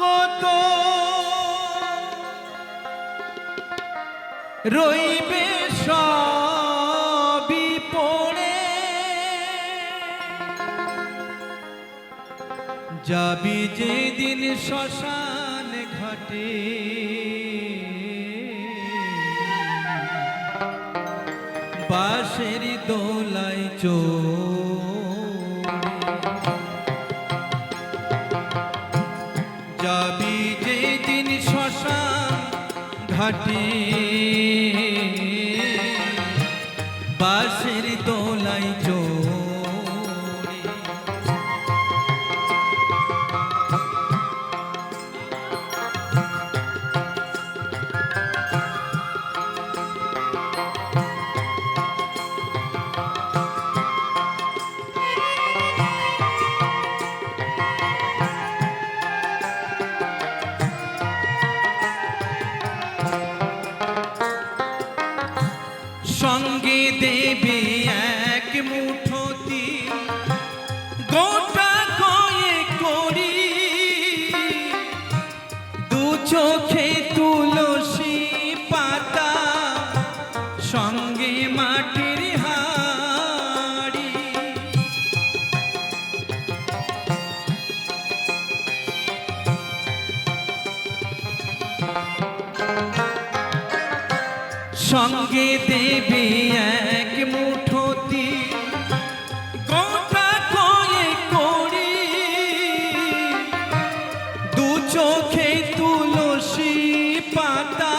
কত রইবে সবি পড়ে। যাবি যেদিন শ্মশান ঘটে। বাঁশের দোলাই চোখ যাবি যেদিন শ্মশান ঘাটে। সঙ্গে দেবে এক মুঠোতি। গোটা কয়ে করি। দু চোখে তুলসী পাতা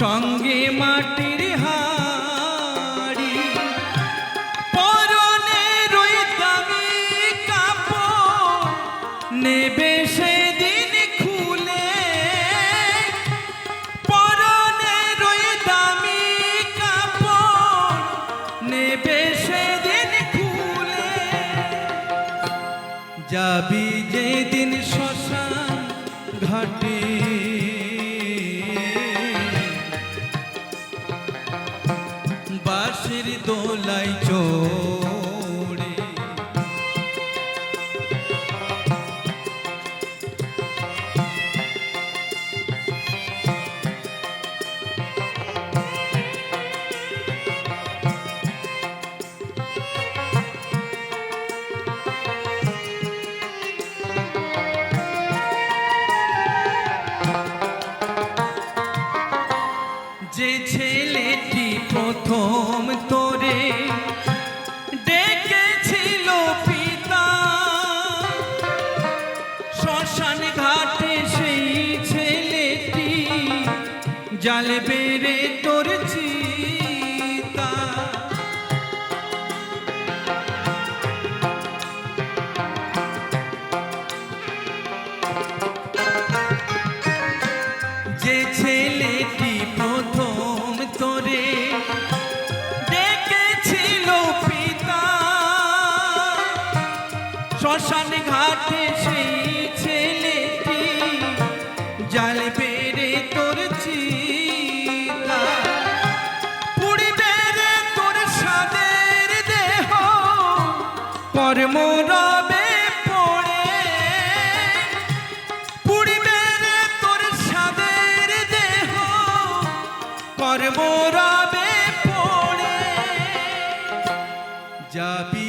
সঙ্গে মাটির হাড়ি যাবি যেদিন শ্মশান ঘাটে। শ্মশান ঘাটে সেই ছেলেটি জাল বেড়ে তোর চিতা পুড়িবে রে তোর সাদের দেহ কর্ম রবে পড়ে। তোর পড়ে। যাবি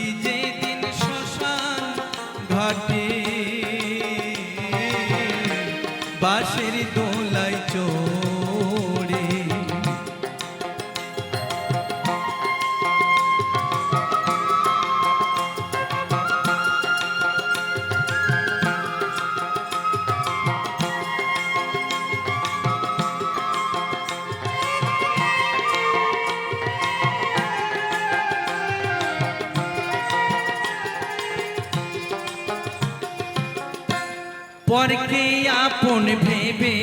পরকে আপন ভেবে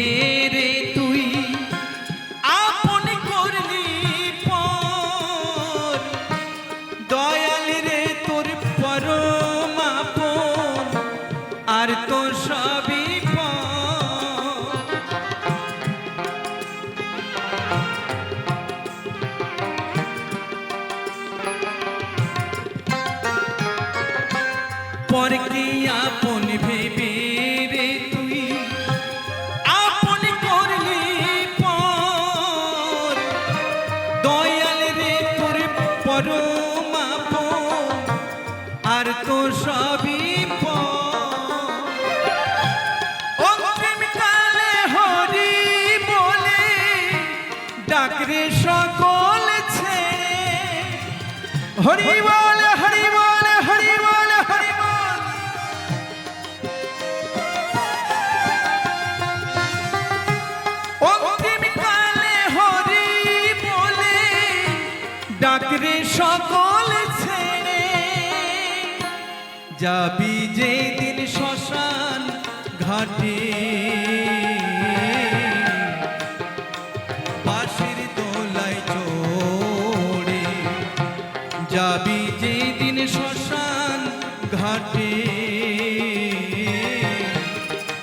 হরি বল হরি বল হরি বল সকল ছেড়ে যাবি যে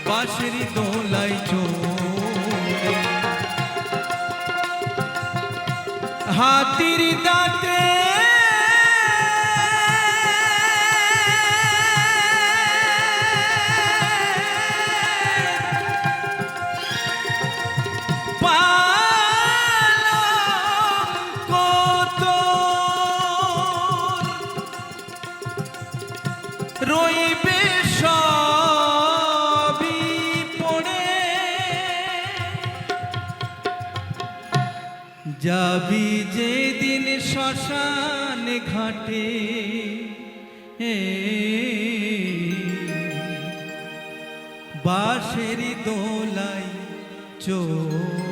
বাঁশের দোলাই চড়ে হাতির দাঁতে রইবে সবই পড়ে। যাবি যে দিন শ্মশান ঘাটে বাঁশের দোলাই চোর